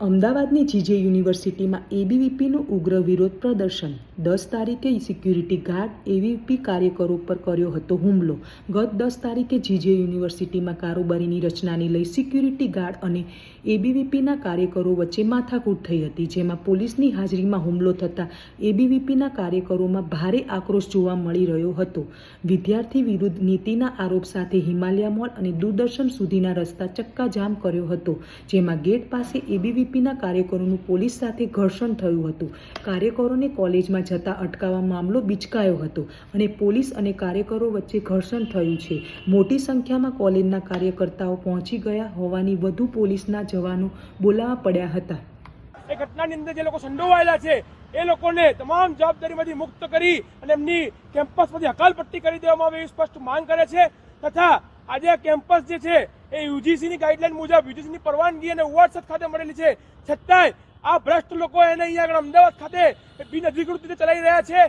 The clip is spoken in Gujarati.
અમદાવાદની જીજે યુનિવર્સિટીમાં એબીવીપીનું ઉગ્ર વિરોધ પ્રદર્શન. દસ તારીખે સિક્યુરિટી ગાર્ડ એવીપી કાર્યકરો પર કર્યો હતો હુમલો. ગત દસ તારીખે જીજે યુનિવર્સિટીમાં કારોબારીની રચનાને લઈ સિક્યુરિટી ગાર્ડ અને એબીવીપીના કાર્યકરો વચ્ચે માથાકૂટ થઈ હતી, જેમાં પોલીસની હાજરીમાં હુમલો થતાં એબીવીપીના કાર્યકરોમાં ભારે આક્રોશ જોવા મળી રહ્યો હતો. વિદ્યાર્થી વિરુદ્ધ નીતિના આરોપ સાથે હિમાલયા મોલ અને દૂરદર્શન સુધીના રસ્તા ચક્કાજામ કર્યો હતો, જેમાં ગેટ પાસે એબીવીપીના કાર્યકરોનું પોલીસ સાથે ઘર્ષણ થયું હતું. કાર્યકરોને કોલેજમાં જતા અટકાવવા મામલો બિચકાયો હતો અને પોલીસ અને કાર્યકરો વચ્ચે ઘર્ષણ થયું છે. મોટી સંખ્યામાં કોલેજના કાર્યકર્તાઓ પહોંચી ગયા હોવાની વધુ પોલીસના જવાનો બોલાવવા પડ્યા હતા. એ ઘટનાની અંદર જે લોકો સંડોવાયેલા છે, એ લોકોને તમામ જવાબદારીમાંથી મુક્ત કરી અને એમની કેમ્પસમાંથી હકાલપટ્ટી કરી દેવામાં આવે એવી સ્પષ્ટ માંગ કરે છે. તથા આજે આ કેમ્પસ જે છે, એ યુજીસીની ગાઈડલાઈન મુજબ યુજીસીની પરવાનગી અને ઉવાડસત ખાતે મળેલી છે. છતાંય આ ભ્રષ્ટ લોકો એને અહીંયા આગળ અમદાવાદ ખાતે બિન અધિકૃત રીતે ચલાવી રહ્યા છે.